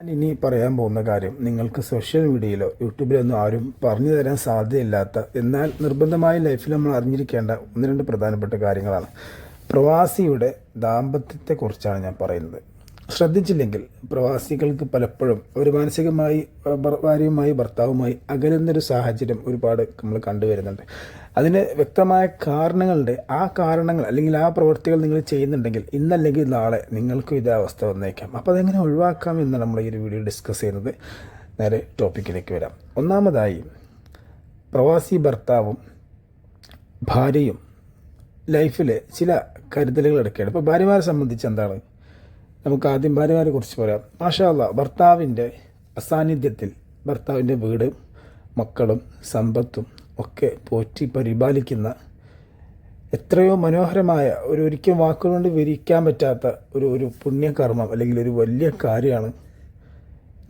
ഞാൻ ഇനി പറയാൻ പോകുന്ന കാര്യം നിങ്ങൾക്ക് സോഷ്യൽ മീഡിയയിലോ യൂട്യൂബിലോ ഒന്നും ആരും പറഞ്ഞു തരാൻ സാധ്യതയില്ലാത്ത എന്നാൽ നിർബന്ധമായ ലൈഫിൽ നമ്മൾ അറിഞ്ഞിരിക്കേണ്ട ഒന്ന് രണ്ട് പ്രധാനപ്പെട്ട കാര്യങ്ങളാണ്. പ്രവാസിയുടെ ദാമ്പത്യത്തെക്കുറിച്ചാണ് ഞാൻ പറയുന്നത്. ശ്രദ്ധിച്ചില്ലെങ്കിൽ പ്രവാസികൾക്ക് പലപ്പോഴും ഒരു മാനസികമായി ഭാര്യയുമായി ഭർത്താവുമായി അകലുന്നൊരു സാഹചര്യം ഒരുപാട് നമ്മൾ കണ്ടുവരുന്നുണ്ട് അതിന് വ്യക്തമായ കാരണങ്ങളുണ്ട് ആ കാരണങ്ങൾ അല്ലെങ്കിൽ ആ പ്രവൃത്തികൾ നിങ്ങൾ ചെയ്യുന്നുണ്ടെങ്കിൽ ഇന്നല്ലെങ്കിൽ നാളെ നിങ്ങൾക്കും ഇതേ അവസ്ഥ വന്നേക്കാം. അപ്പോൾ അതെങ്ങനെ ഒഴിവാക്കാം എന്ന് നമ്മൾ ഈ ഒരു വീഡിയോ ഡിസ്കസ് ചെയ്യുന്നത്. നേരെ ടോപ്പിക്കിലേക്ക് വരാം. ഒന്നാമതായി പ്രവാസി ഭർത്താവും ഭാര്യയും ലൈഫിൽ ചില കരുതലുകൾ എടുക്കുകയാണ് ഇപ്പോൾ ഭാര്യമാരെ സംബന്ധിച്ച് എന്താണ്? നമുക്ക് ആദ്യം ഭാര്യമാരെ കുറിച്ച് പറയാം. മാഷാല്ല ഭർത്താവിന്റെ അസാന്നിധ്യത്തിൽ ഭർത്താവിന്റെ വീട് മക്കളും സമ്പത്തും ഒക്കെ പോറ്റി പരിപാലിക്കുന്ന എത്രയോ മനോഹരമായ ഒരു ഒരിക്കലും വാക്കുകൊണ്ട് വിരിക്കാൻ പറ്റാത്ത ഒരു ഒരു പുണ്യകർമ്മം അല്ലെങ്കിൽ ഒരു വലിയ കാര്യമാണ്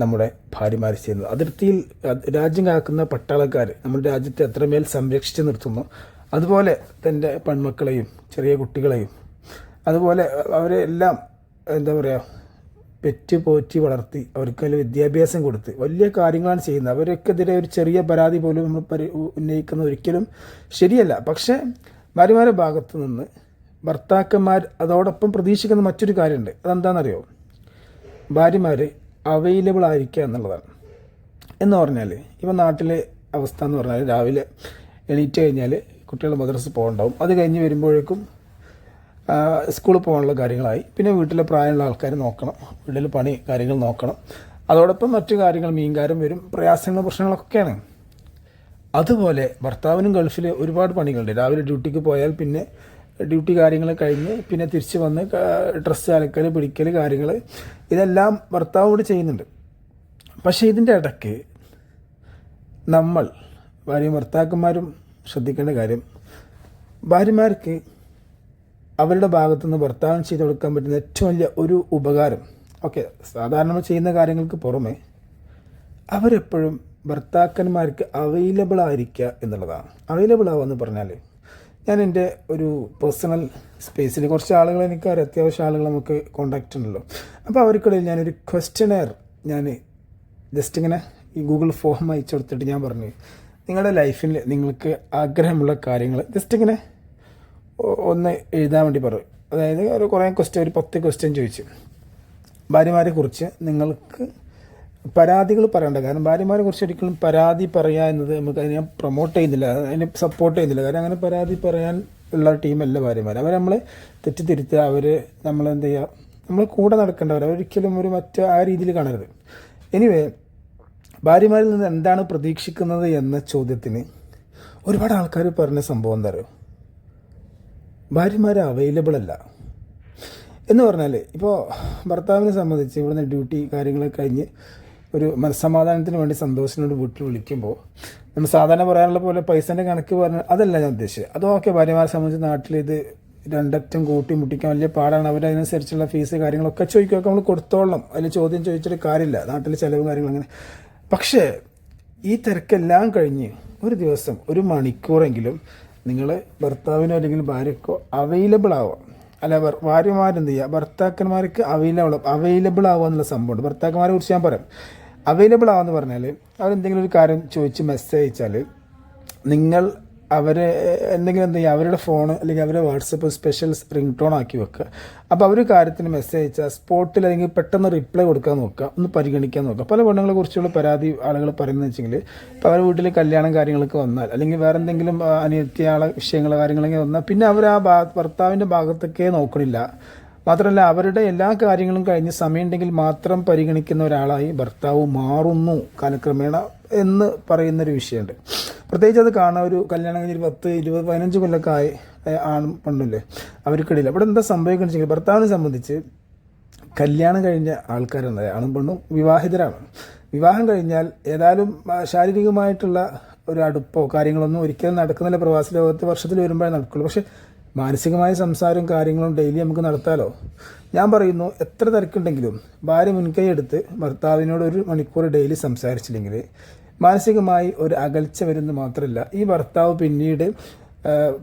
നമ്മുടെ ഭാര്യമാർ ചെയ്യുന്നത്. അതിർത്തിയിൽ അത് രാജ്യം കാക്കുന്ന പട്ടാളക്കാർ നമ്മുടെ രാജ്യത്തെ എത്രമേൽ സംരക്ഷിച്ച് നിർത്തുന്നു. അതുപോലെ തന്റെ പെൺമക്കളെയും ചെറിയ കുട്ടികളെയും അതുപോലെ അവരെ എല്ലാം എന്താ പറയുക പെറ്റ് പോറ്റി വളർത്തി അവർക്ക് അതിൽ വിദ്യാഭ്യാസം കൊടുത്ത് വലിയ കാര്യങ്ങളാണ് ചെയ്യുന്നത്. അവർക്കെതിരെ ഒരു ചെറിയ പരാതി പോലും നമ്മൾ പരി ഉന്നയിക്കുന്ന ഒരിക്കലും ശരിയല്ല. പക്ഷേ ഭാര്യമാരുടെ ഭാഗത്ത് നിന്ന് ഭർത്താക്കന്മാർ അതോടൊപ്പം പ്രതീക്ഷിക്കുന്ന മറ്റൊരു കാര്യമുണ്ട്. അതെന്താണെന്നറിയോ? ഭാര്യമാർ അവൈലബിൾ ആയിരിക്കുക എന്നുള്ളതാണ്. എന്ന് പറഞ്ഞാൽ ഇപ്പം നാട്ടിലെ അവസ്ഥ എന്ന് പറഞ്ഞാൽ രാവിലെ എണീറ്റ് കഴിഞ്ഞാൽ കുട്ടികൾ മദ്രസ് പോകണ്ടാവും. അത് കഴിഞ്ഞ് വരുമ്പോഴേക്കും സ്കൂളിൽ പോകാനുള്ള കാര്യങ്ങളായി. പിന്നെ വീട്ടിലെ പ്രായമുള്ള ആൾക്കാർ നോക്കണം. വീട്ടിൽ പണി കാര്യങ്ങൾ നോക്കണം. അതോടൊപ്പം മറ്റു കാര്യങ്ങൾ മീൻകാരം വരും. പ്രയാസങ്ങളും പ്രശ്നങ്ങളൊക്കെയാണ് അതുപോലെ ഭർത്താവിനും ഗൾഫിൽ ഒരുപാട് പണികളുണ്ട്. രാവിലെ ഡ്യൂട്ടിക്ക് പോയാൽ പിന്നെ ഡ്യൂട്ടി കാര്യങ്ങൾ കഴിഞ്ഞ് പിന്നെ തിരിച്ച് വന്ന് ഡ്രസ്സ് അലക്കൽ പിടിക്കൽ കാര്യങ്ങൾ ഇതെല്ലാം ഭർത്താവോട് ചെയ്യുന്നുണ്ട്. പക്ഷേ ഇതിന്റെ ഇടയ്ക്ക് നമ്മൾ ഭാര്യ ഭർത്താക്കന്മാരും ശ്രദ്ധിക്കേണ്ട കാര്യം ഭാര്യമാർക്ക് അവരുടെ ഭാഗത്തുനിന്ന് ഭർത്താവിന് ചെയ്തു കൊടുക്കാൻ പറ്റുന്ന ഏറ്റവും വലിയ ഒരു ഉപകാരം. ഓക്കെ സാധാരണ ചെയ്യുന്ന കാര്യങ്ങൾക്ക് പുറമെ അവരെപ്പോഴും ഭർത്താക്കന്മാർക്ക് അവൈലബിൾ ആയിരിക്കുക എന്നുള്ളതാണ്. അവൈലബിൾ ആവുക എന്ന് പറഞ്ഞാൽ ഞാൻ എന്റെ ഒരു പേഴ്സണൽ സ്പേസിൽ കുറച്ച് ആളുകൾ എനിക്കറിയാം അത്യാവശ്യം ആളുകൾ നമുക്ക് കോണ്ടാക്റ്റ് ഉണ്ടല്ലോ. അപ്പോൾ അവർക്കിടയിൽ ഞാനൊരു ക്വസ്റ്റനെയർ ഞാൻ ജസ്റ്റ് ഇങ്ങനെ ഈ ഗൂഗിൾ ഫോം അയച്ചു കൊടുത്തിട്ട് ഞാൻ പറഞ്ഞു നിങ്ങളുടെ ലൈഫിൽ നിങ്ങൾക്ക് ആഗ്രഹമുള്ള കാര്യങ്ങൾ ജസ്റ്റ് ഇങ്ങനെ ഒന്ന് എഴുതാൻ വേണ്ടി പറയും അതായത് ഒരു കുറേ ക്വസ്റ്റ്യൻ ഒരു പത്ത് ക്വസ്റ്റ്യൻ ചോദിച്ചു. ഭാര്യമാരെ കുറിച്ച് നിങ്ങൾക്ക് പരാതികൾ പറയേണ്ട കാരണം ഭാര്യമാരെ കുറിച്ച് ഒരിക്കലും പരാതി പറയുക എന്നത് നമുക്ക് അതിനെ പ്രൊമോട്ട് ചെയ്യുന്നില്ല അതിനെ സപ്പോർട്ട് ചെയ്യുന്നില്ല. കാരണം അങ്ങനെ പരാതി പറയാൻ ഉള്ള ടീമല്ല ഭാര്യമാർ അവർ നമ്മളെ തെറ്റിദ്ധരുത്തുക അവർ നമ്മളെന്ത് ചെയ്യുക നമ്മൾ കൂടെ നടക്കേണ്ടവർ ഒരിക്കലും ഒരു മറ്റ് ആ രീതിയിൽ കാണരുത്. എനിവേ ഭാര്യമാരിൽ നിന്ന് എന്താണ് പ്രതീക്ഷിക്കുന്നത് എന്ന ചോദ്യത്തിന് ഒരുപാട് ആൾക്കാർ പറഞ്ഞ സംഭവം എന്താ അറിയോ? ഭാര്യമാർ അവൈലബിൾ അല്ല. എന്ന് പറഞ്ഞാൽ ഇപ്പോൾ ഭർത്താവിനെ സംബന്ധിച്ച് ഇവിടുന്ന് ഡ്യൂട്ടി കാര്യങ്ങളൊക്കെ കഴിഞ്ഞ് ഒരു മനസ്സമാധാനത്തിന് വേണ്ടി സന്തോഷത്തിനോട് വീട്ടിൽ വിളിക്കുമ്പോൾ നമ്മൾ സാധാരണ പറയാനുള്ള പോലെ പൈസേന്റെ കണക്ക് പറഞ്ഞ അതല്ല ഞാൻ ഉദ്ദേശിച്ചത്. അത് ഓക്കെ ഭാര്യമാരെ സംബന്ധിച്ച് നാട്ടിൽ ഇത് രണ്ടറ്റം കൂട്ടി മുട്ടിക്കാൻ വലിയ പാടാണ്. അവരതിനനുസരിച്ചുള്ള ഫീസ് കാര്യങ്ങളൊക്കെ ചോദിക്കുമൊക്കെ നമ്മൾ കൊടുത്തോളണം. അതിൽ ചോദ്യം ചോദിച്ചിട്ട് കാര്യമില്ല. നാട്ടിൽ ചിലവ് കാര്യങ്ങൾ അങ്ങനെ. പക്ഷേ ഈ തിരക്കെല്ലാം കഴിഞ്ഞ് ഒരു ദിവസം ഒരു മണിക്കൂറെങ്കിലും നിങ്ങൾ ഭർത്താവിനോ അല്ലെങ്കിൽ ഭാര്യക്കോ അവൈലബിൾ ആവാം. അല്ല ഭാര്യമാരെന്ത് ചെയ്യുക ഭർത്താക്കന്മാർക്ക് അവൈലബിൾ അവൈലബിൾ ആവുക എന്നുള്ള സംഭവമുണ്ട് ഭർത്താക്കന്മാരെ കുറിച്ച് ഞാൻ പറയാം. അവൈലബിൾ ആവാന്ന് പറഞ്ഞാൽ അവരെന്തെങ്കിലും ഒരു കാര്യം ചോദിച്ച് മെസ്സേജ് അയച്ചാൽ നിങ്ങൾ അവരെ എന്തെങ്കിലും എന്ത് അവരുടെ ഫോൺ അല്ലെങ്കിൽ അവരുടെ വാട്സപ്പ് സ്പെഷ്യൽ റിംഗ് ടോൺ ആക്കി വെക്കുക. അപ്പോൾ അവർ കാര്യത്തിന് മെസ്സേജ് അയച്ചാൽ സ്പോട്ടിൽ അല്ലെങ്കിൽ പെട്ടെന്ന് റിപ്ലൈ കൊടുക്കാൻ നോക്കുക ഒന്ന് പരിഗണിക്കാൻ നോക്കുക. പല പെണ്ണുങ്ങളെ കുറിച്ചുള്ള പരാതി ആളുകൾ പറയുന്നത് വെച്ചെങ്കിൽ ഇപ്പോൾ അവരുടെ വീട്ടിൽ കല്യാണം കാര്യങ്ങളൊക്കെ വന്നാൽ അല്ലെങ്കിൽ വേറെ എന്തെങ്കിലും അനിയത്തിയാളെ വിഷയങ്ങൾ കാര്യങ്ങളൊക്കെ വന്നാൽ പിന്നെ അവർ ആ ഭാ ഭർത്താവിന്റെ ഭാഗത്തൊക്കെ നോക്കണില്ല. മാത്രമല്ല അവരുടെ എല്ലാ കാര്യങ്ങളും കഴിഞ്ഞ് സമയമുണ്ടെങ്കിൽ മാത്രം പരിഗണിക്കുന്ന ഒരാളായി ഭർത്താവ് മാറുന്നു കാലക്രമേണ എന്ന് പറയുന്നൊരു വിഷയമുണ്ട്. പ്രത്യേകിച്ച് അത് കാണാൻ ഒരു കല്യാണം കഴിഞ്ഞ് ഒരു പത്ത് ഇരുപത് പതിനഞ്ച് കൊല്ലൊക്കെ ആയി ആണും പെണ്ണില്ലേ? അവർക്കിടയിൽ അവിടെ എന്താ സംഭവിക്കുന്നത് വെച്ചാൽ ഭർത്താവിനെ സംബന്ധിച്ച് കല്യാണം കഴിഞ്ഞ ആൾക്കാരാണ് ആണും പെണ്ണും വിവാഹിതരാണ്. വിവാഹം കഴിഞ്ഞാൽ ഏതായാലും ശാരീരികമായിട്ടുള്ള ഒരു അടുപ്പോ കാര്യങ്ങളൊന്നും ഒരിക്കലും നടക്കുന്നില്ല. പ്രവാസി ലോകത്ത് വർഷത്തിൽ വരുമ്പോഴേ നടക്കുള്ളൂ. പക്ഷെ മാനസികമായ സംസാരവും കാര്യങ്ങളും ഡെയിലി നമുക്ക് നടത്താലോ? ഞാൻ പറയുന്നു എത്ര തിരക്കുണ്ടെങ്കിലും ഭാര്യ മുൻകൈ എടുത്ത് ഭർത്താവിനോട് ഒരു മണിക്കൂർ ഡെയിലി സംസാരിച്ചില്ലെങ്കിൽ മാനസികമായി ഒരു അകൽച്ച വരുന്നത് മാത്രമല്ല ഈ ഭർത്താവ് പിന്നീട്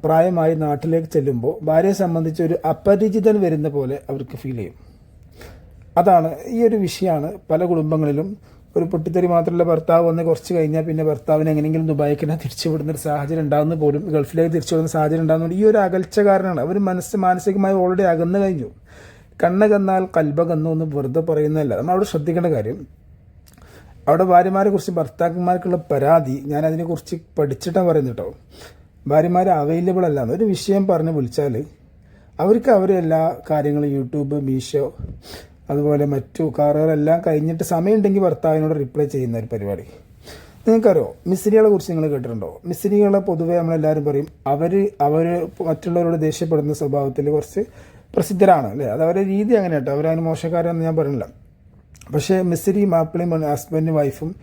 പ്രായമായി നാട്ടിലേക്ക് ചെല്ലുമ്പോൾ ഭാര്യയെ സംബന്ധിച്ച് ഒരു അപരിചിതൻ വരുന്ന പോലെ അവർക്ക് ഫീൽ ചെയ്യും. അതാണ് ഈ ഒരു വിഷയമാണ് പല കുടുംബങ്ങളിലും ഒരു പൊട്ടിത്തെറി മാത്രമല്ല ഭർത്താവ് വന്ന് കുറച്ച് കഴിഞ്ഞാൽ പിന്നെ ഭർത്താവിനെ എങ്ങനെയെങ്കിലും ദുബായിക്ക് തന്നെ ഒരു സാഹചര്യം ഉണ്ടാകുന്ന പോലും ഗൾഫിലേക്ക് തിരിച്ചു വിടുന്ന സാഹചര്യം ഉണ്ടാകുന്നു ഈ ഒരു അകൽച്ച കാരണമാണ്. അവർ മനസ്സ് മാനസികമായി ഓൾറെഡി അകന്നു കഴിഞ്ഞു. കണ്ണ് കന്നാൽ കൽബ കന്നു എന്ന് വെറുതെ പറയുന്നതല്ല. നമ്മൾ അവിടെ ശ്രദ്ധിക്കേണ്ട കാര്യം അവിടെ ഭാര്യമാരെ കുറിച്ച് ഭർത്താക്കന്മാർക്കുള്ള പരാതി ഞാൻ അതിനെക്കുറിച്ച് പഠിച്ചിട്ടാണ് പറയുന്നത് കേട്ടോ. ഭാര്യമാർ അവൈലബിൾ അല്ല. ഒരു വിഷയം പറഞ്ഞ് വിളിച്ചാൽ അവർക്ക് അവരെ എല്ലാ കാര്യങ്ങളും യൂട്യൂബ് മീഷോ അതുപോലെ മറ്റു കാറുകളെല്ലാം കഴിഞ്ഞിട്ട് സമയമുണ്ടെങ്കിൽ ഭർത്താവിനോട് റിപ്ലൈ ചെയ്യുന്ന ഒരു പരിപാടി. നിങ്ങൾക്കറിയോ മിസ്രികളെ കുറിച്ച് നിങ്ങൾ കേട്ടിട്ടുണ്ടോ? മിസ്രികളെ പൊതുവേ നമ്മളെല്ലാവരും പറയും അവർ അവർ മറ്റുള്ളവരോട് ദേഷ്യപ്പെടുന്ന സ്വഭാവത്തിൽ കുറച്ച് പ്രസിദ്ധരാണ് അല്ലേ? അത് അവരുടെ രീതി അങ്ങനെ കേട്ടോ അവരതിന് മോശക്കാരാണെന്ന് ഞാൻ പറയുന്നില്ല പക്ഷേ മിസ്രി മാപ്പിളയും ഹസ്ബൻഡും വൈഫും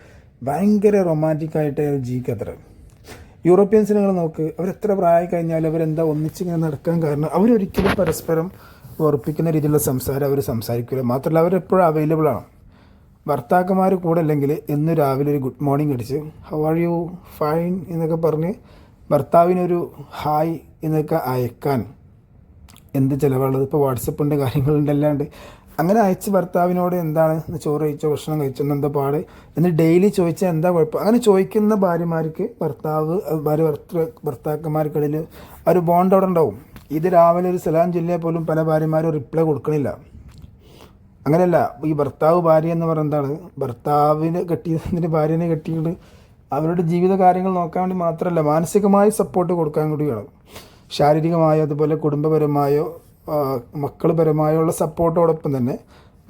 ഭയങ്കര റൊമാന്റിക്കായിട്ട് ജീവിക്കത്ര യൂറോപ്യൻസിനെ നിങ്ങൾ നോക്ക് അവരെത്ര പ്രായം കഴിഞ്ഞാലും അവരെന്താ ഒന്നിച്ചിങ്ങനെ നടക്കാൻ കാരണം? അവരൊരിക്കലും പരസ്പരം ഉറപ്പിക്കുന്ന രീതിയിലുള്ള സംസാരം അവർ സംസാരിക്കില്ല മാത്രമല്ല അവരെപ്പോഴും അവൈലബിൾ ആണ്. ഭർത്താക്കന്മാർ കൂടെ അല്ലെങ്കിൽ ഇന്ന് രാവിലെ ഒരു ഗുഡ് മോർണിംഗ് അടിച്ച് ഹൗ ആർ യു ഫൈൻ എന്നൊക്കെ പറഞ്ഞ് ഭർത്താവിനൊരു ഹായ് എന്നൊക്കെ അയക്കാൻ എന്ത് ചിലവുള്ളത് ഇപ്പോൾ വാട്സപ്പുണ്ട് കാര്യങ്ങളുണ്ട് അല്ലാണ്ട് അങ്ങനെ അയച്ച് ഭർത്താവിനോട് എന്താണ്? ചോറ് കഴിച്ചോ? ഭക്ഷണം കഴിച്ചോ? എന്താ പാട്? എന്ന് ഡെയിലി ചോദിച്ചാൽ എന്താ കുഴപ്പം? അങ്ങനെ ചോദിക്കുന്ന ഭാര്യമാർക്ക് ഭർത്താവ് ഭാര്യ ഭർത്ത ഭർത്താക്കന്മാർക്കിടയിൽ ആ ഒരു ബോണ്ട് അവിടെ ഉണ്ടാവും. ഇത് രാവിലെ ഒരു സലാം ജില്ലയിൽ പോലും പല ഭാര്യമാരും റിപ്ലൈ കൊടുക്കണില്ല. അങ്ങനെയല്ല ഈ ഭർത്താവ് ഭാര്യ എന്ന് പറയുന്നത് എന്താണ്? ഭർത്താവിന് കെട്ടിയതിന് ഭാര്യനെ കെട്ടിയിട്ട് അവരുടെ ജീവിത കാര്യങ്ങൾ നോക്കാൻ വേണ്ടി മാത്രമല്ല മാനസികമായി സപ്പോർട്ട് കൊടുക്കാൻ കൂടിയാണ് ശാരീരികമായോ അതുപോലെ കുടുംബപരമായോ മക്കൾ പരമായോ ഉള്ള സപ്പോർട്ടോടൊപ്പം തന്നെ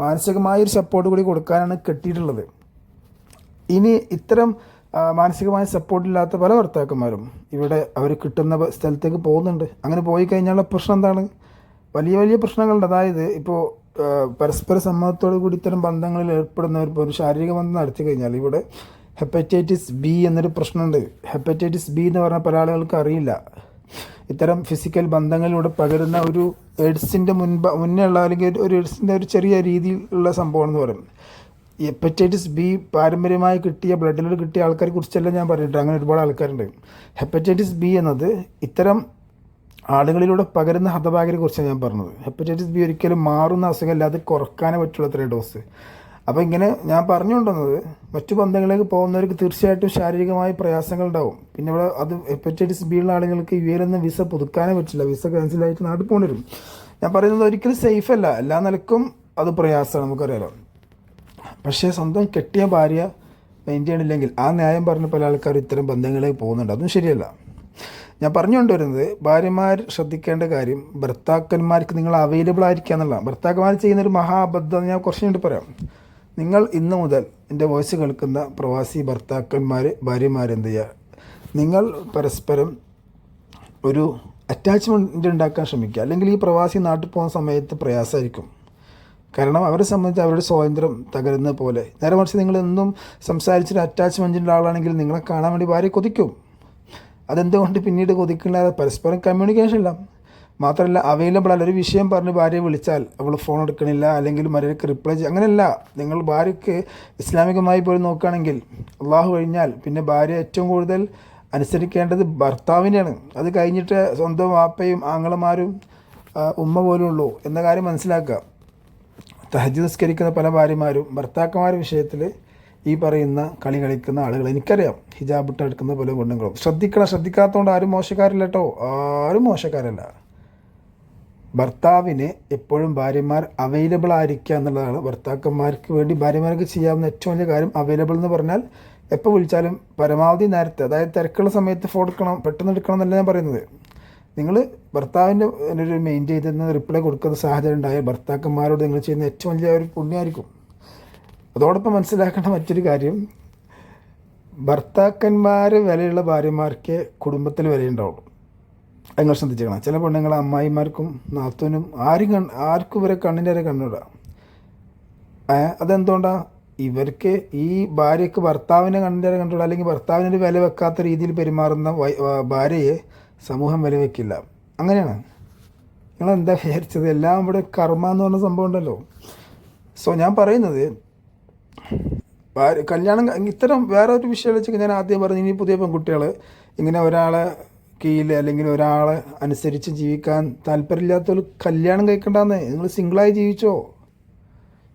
മാനസികമായൊരു സപ്പോർട്ട് കൂടി കൊടുക്കാനാണ് കെട്ടിയിട്ടുള്ളത്. ഇനി ഇത്തരം മാനസികമായ സപ്പോർട്ടില്ലാത്ത പല ഭർത്താക്കന്മാരും ഇവിടെ അവർ കിട്ടുന്ന സ്ഥലത്തേക്ക് പോകുന്നുണ്ട്. അങ്ങനെ പോയി കഴിഞ്ഞാൽ പ്രശ്നം എന്താണ്? വലിയ വലിയ പ്രശ്നങ്ങളുണ്ട്. അതായത് ഇപ്പോൾ പരസ്പര സമ്മതത്തോടു കൂടി ഇത്തരം ബന്ധങ്ങളിൽ ഏർപ്പെടുന്നവർ ഇപ്പോൾ ഒരു ശാരീരിക ബന്ധം നടത്തി കഴിഞ്ഞാൽ ഇവിടെ ഹെപ്പറ്റൈറ്റിസ് ബി എന്നൊരു പ്രശ്നമുണ്ട്. ഹെപ്പറ്റൈറ്റിസ് ബി എന്ന് പറഞ്ഞാൽ പല ആളുകൾക്ക് അറിയില്ല. ഇത്തരം ഫിസിക്കൽ ബന്ധങ്ങളിലൂടെ പകരുന്ന ഒരു എയ്ഡ്സിന്റെ മുൻപ് മുന്നേ ഉള്ള അല്ലെങ്കിൽ ഒരു എയ്ഡ്സിന്റെ ഒരു ചെറിയ രീതിയിലുള്ള സംഭവമാണെന്ന് പറയും. ഈ ഹെപ്പറ്റൈറ്റിസ് ബി പാരമ്പര്യമായി കിട്ടിയ ബ്ലഡിലൂടെ കിട്ടിയ ആൾക്കാരെ കുറിച്ചെല്ലാം ഞാൻ പറഞ്ഞിട്ട് അങ്ങനെ ഒരുപാട് ആൾക്കാരുണ്ട്. ഹെപ്പറ്റൈറ്റിസ് ബി എന്നത് ഇത്തരം ആളുകളിലൂടെ പകരുന്ന ഹതഭാഗരെ കുറിച്ചാണ് ഞാൻ പറഞ്ഞത്. ഹെപ്പറ്റൈറ്റിസ് ബി ഒരിക്കലും മാറുന്ന അസുഖമല്ലാതെ കുറക്കാനേ പറ്റുള്ളൂ അത്ര ഡോസ് അപ്പോൾ ഇങ്ങനെ ഞാൻ പറഞ്ഞുകൊണ്ടുവന്നത് മറ്റു ബന്ധങ്ങളിലേക്ക് പോകുന്നവർക്ക് തീർച്ചയായിട്ടും ശാരീരികമായ പ്രയാസങ്ങൾ ഉണ്ടാവും. പിന്നെ ഇവിടെ അത് ഹെപ്പറ്റൈറ്റിസ് ബി ഉള്ള ആളുകൾക്ക് യു എയിൽ നിന്ന് വിസ പുതുക്കാനേ പറ്റില്ല. വിസ ക്യാൻസലായിട്ട് നാട്ടിൽ പോകേണ്ടി വരും. ഞാൻ പറയുന്നത് ഒരിക്കലും സേഫ് അല്ല. എല്ലാ നിലക്കും അത് പ്രയാസമാണ്. നമുക്കറിയാലോ. പക്ഷേ സ്വന്തം കെട്ടിയ ഭാര്യ മെയിന്റെയിൻ ചെയ്യണില്ലെങ്കിൽ ആ ന്യായം പറഞ്ഞ പല ആൾക്കാർ ഇത്തരം ബന്ധങ്ങളിലേക്ക് പോകുന്നുണ്ട്. അതും ശരിയല്ല. ഞാൻ പറഞ്ഞുകൊണ്ടുവരുന്നത് ഭാര്യമാർ ശ്രദ്ധിക്കേണ്ട കാര്യം ഭർത്താക്കന്മാർക്ക് നിങ്ങൾ അവൈലബിൾ ആയിരിക്കുക എന്നുള്ളതാണ്. ഭർത്താക്കന്മാർ ചെയ്യുന്നൊരു മഹാബദ്ധം ഞാൻ കുറച്ച് കഴിഞ്ഞിട്ട് പറയാം. നിങ്ങൾ ഇന്ന് മുതൽ എന്റെ വോയിസ് കേൾക്കുന്ന പ്രവാസി ഭർത്താക്കന്മാർ ഭാര്യമാരെന്ത് ചെയ്യുക നിങ്ങൾ പരസ്പരം ഒരു അറ്റാച്ച്മെന്റ് ഉണ്ടാക്കാൻ ശ്രമിക്കുക. അല്ലെങ്കിൽ ഈ പ്രവാസി നാട്ടിൽ പോകുന്ന സമയത്ത് പ്രയാസമായിരിക്കും. കാരണം അവരെ സംബന്ധിച്ച് അവരുടെ സ്വാതന്ത്ര്യം തകരുന്ന പോലെ. നേരെ മറിച്ച് നിങ്ങൾ എന്നും സംസാരിച്ചിട്ട് അറ്റാച്ച്മെന്റിന്റെ ആളാണെങ്കിൽ നിങ്ങളെ കാണാൻ വേണ്ടി ഭാര്യ കൊതിക്കും. അതെന്തുകൊണ്ട് പിന്നീട് കൊതിക്കില്ല പരസ്പരം കമ്മ്യൂണിക്കേഷൻ ഇല്ല? മാത്രമല്ല അവൈലബിൾ അല്ല. ഒരു വിഷയം പറഞ്ഞ് ഭാര്യയെ വിളിച്ചാൽ അവൾ ഫോൺ എടുക്കണില്ല അല്ലെങ്കിൽ മര്യാദയ്ക്ക് റിപ്ലൈ ചെയ്യും അങ്ങനെയല്ല. നിങ്ങൾ ഭാര്യയ്ക്ക് ഇസ്ലാമികമായി പോലും നോക്കുകയാണെങ്കിൽ അള്ളാഹു കഴിഞ്ഞാൽ പിന്നെ ഭാര്യ ഏറ്റവും കൂടുതൽ അനുസരിക്കേണ്ടത് ഭർത്താവിനെയാണ്. അത് കഴിഞ്ഞിട്ട് സ്വന്തം വാപ്പയും ആങ്ങളമാരും ഉമ്മ പോലും ഉള്ളൂ എന്ന കാര്യം മനസ്സിലാക്കുക. തഹജ് നിസ്കരിക്കുന്ന പല ഭാര്യമാരും ഭർത്താക്കന്മാരുടെ വിഷയത്തിൽ ഈ പറയുന്ന കളി കളിക്കുന്ന ആളുകൾ എനിക്കറിയാം. ഹിജാബ് ഇട്ട് എടുക്കുന്ന പല പെണ്ണുങ്ങളും ശ്രദ്ധിക്കണം ശ്രദ്ധിക്കാത്തതുകൊണ്ട് ആരും മോശക്കാരില്ല കേട്ടോ ആരും മോശക്കാരല്ല. ഭർത്താവിന് എപ്പോഴും ഭാര്യമാർ അവൈലബിൾ ആയിരിക്കുക എന്നുള്ളതാണ്. ഭർത്താക്കന്മാർക്ക് വേണ്ടി ഭാര്യമാർക്ക് ചെയ്യാവുന്ന ഏറ്റവും വലിയ കാര്യം അവൈലബിൾ എന്ന് പറഞ്ഞാൽ എപ്പോൾ വിളിച്ചാലും പരമാവധി നേരത്തെ അതായത് തിരക്കുള്ള സമയത്ത് ഫോൺ എടുക്കണം പെട്ടെന്ന് എടുക്കണം എന്നല്ല ഞാൻ പറയുന്നത്. നിങ്ങൾ ഭർത്താവിന്റെ ഒരു മെയിൻ ചെയ്തെന്ന് റിപ്ലൈ കൊടുക്കുന്ന സാഹചര്യം ഉണ്ടായാൽ ഭർത്താക്കന്മാരോട് നിങ്ങൾ ചെയ്യുന്ന ഏറ്റവും വലിയ ഒരു പുണ്യമായിരിക്കും അതോടൊപ്പം മനസ്സിലാക്കേണ്ട മറ്റൊരു കാര്യം ഭർത്താക്കന്മാർ വിലയുള്ള ഭാര്യമാർക്ക് കുടുംബത്തിൽ വിലയുണ്ടാവുള്ളൂ. നിങ്ങൾ ശ്രദ്ധിച്ചേക്കണം. ചില പെണ്ണുങ്ങൾ അമ്മായിമാർക്കും നാത്തൂനും ആരും കൺ ആർക്കും ഇവരെ കണ്ണിന്റെ വരെ കണ്ണുവിടാം. അതെന്തുകൊണ്ടാണ് അതെന്തുകൊണ്ടാ? ഇവർക്ക് ഈ ഭാര്യയ്ക്ക് ഭർത്താവിനെ കണ്ണിന്റെ കണ്ടുള്ള അല്ലെങ്കിൽ ഭർത്താവിനൊരു വില വെക്കാത്ത രീതിയിൽ പെരുമാറുന്ന ഭാര്യയെ സമൂഹം വില വെക്കില്ല അങ്ങനെയാണ്. നിങ്ങൾ എന്താ വിചാരിച്ചത്? എല്ലാം ഇവിടെ കർമ്മ എന്ന് പറഞ്ഞ സംഭവം ഉണ്ടല്ലോ. സോ ഞാൻ പറയുന്നത് കല്യാണം ഇത്തരം വേറെ ഒരു വിഷയം വെച്ച് ഞാൻ ആദ്യം പറഞ്ഞു ഇനി പുതിയ പെൺകുട്ടികൾ ഇങ്ങനെ ഒരാളെ കീഴിൽ അല്ലെങ്കിൽ ഒരാളെ അനുസരിച്ച് ജീവിക്കാൻ താല്പര്യമില്ലാത്തവർ കല്യാണം കഴിക്കണ്ടെന്ന്. നിങ്ങൾ സിംഗിളായി ജീവിച്ചോ?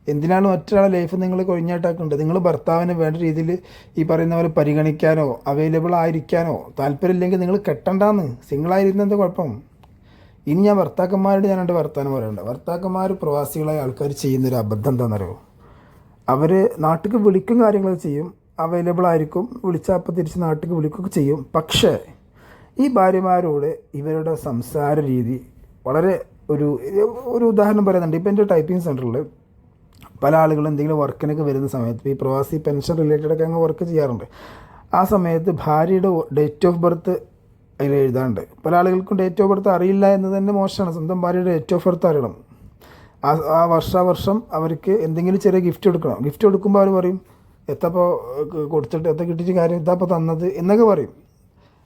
എന്തിനാണ് മറ്റൊരാളെ ലൈഫ് നിങ്ങൾ കൊഴിഞ്ഞാട്ടാക്കേണ്ടത്? നിങ്ങൾ ഭർത്താവിനെ വേണ്ട രീതിയിൽ ഈ പറയുന്ന പോലെ പരിഗണിക്കാനോ അവൈലബിൾ ആയിരിക്കാനോ താല്പര്യമില്ലെങ്കിൽ നിങ്ങൾ കെട്ടണ്ടാന്ന്. സിംഗിളായിരുന്ന എന്താ കുഴപ്പം? ഇനി ഞാൻ ഭർത്താക്കന്മാരോട് ഞാൻ എന്റെ വർത്താനം പറയണ്ട ഭർത്താക്കന്മാർ പ്രവാസികളായ ആൾക്കാർ ചെയ്യുന്നൊരു അബദ്ധം എന്താണെന്നറിയോ അവർ നാട്ടിലേക്ക് വിളിക്കും കാര്യങ്ങൾ ചെയ്യും. അവൈലബിൾ ആയിരിക്കും. വിളിച്ചാൽ അപ്പം തിരിച്ച് നാട്ടിലേക്ക് വിളിക്കുകയൊക്കെ ചെയ്യും. പക്ഷേ ഈ ഭാര്യമാരോട് ഇവരുടെ സംസാര രീതി വളരെ ഒരു ഒരു ഉദാഹരണം പറയുന്നുണ്ട്. ഇപ്പം എന്റെ ടൈപ്പിംഗ് സെന്ററിൽ പല ആളുകളും എന്തെങ്കിലും വർക്കിനൊക്കെ വരുന്ന സമയത്ത് ഈ പ്രവാസി പെൻഷൻ റിലേറ്റഡ് ഒക്കെ അങ്ങ് വർക്ക് ചെയ്യാറുണ്ട്. ആ സമയത്ത് ഭാര്യയുടെ ഡേറ്റ് ഓഫ് ബർത്ത് അതിൽ എഴുതാണ്ട് പല ആളുകൾക്കും ഡേറ്റ് ഓഫ് ബർത്ത് അറിയില്ല എന്ന് തന്നെ മോശമാണ്. സ്വന്തം ഭാര്യയുടെ ഡേറ്റ് ഓഫ് ബർത്ത് അറിയണം. ആ ആ വർഷാവർഷം അവർക്ക് എന്തെങ്കിലും ചെറിയ ഗിഫ്റ്റ് കൊടുക്കണം. ഗിഫ്റ്റ് കൊടുക്കുമ്പോൾ അവർ പറയും എത്തപ്പോൾ കൊടുത്തിട്ട് എത്ര കിട്ടിയിട്ട് കാര്യം എത്തപ്പോൾ തന്നത് എന്നൊക്കെ പറയും.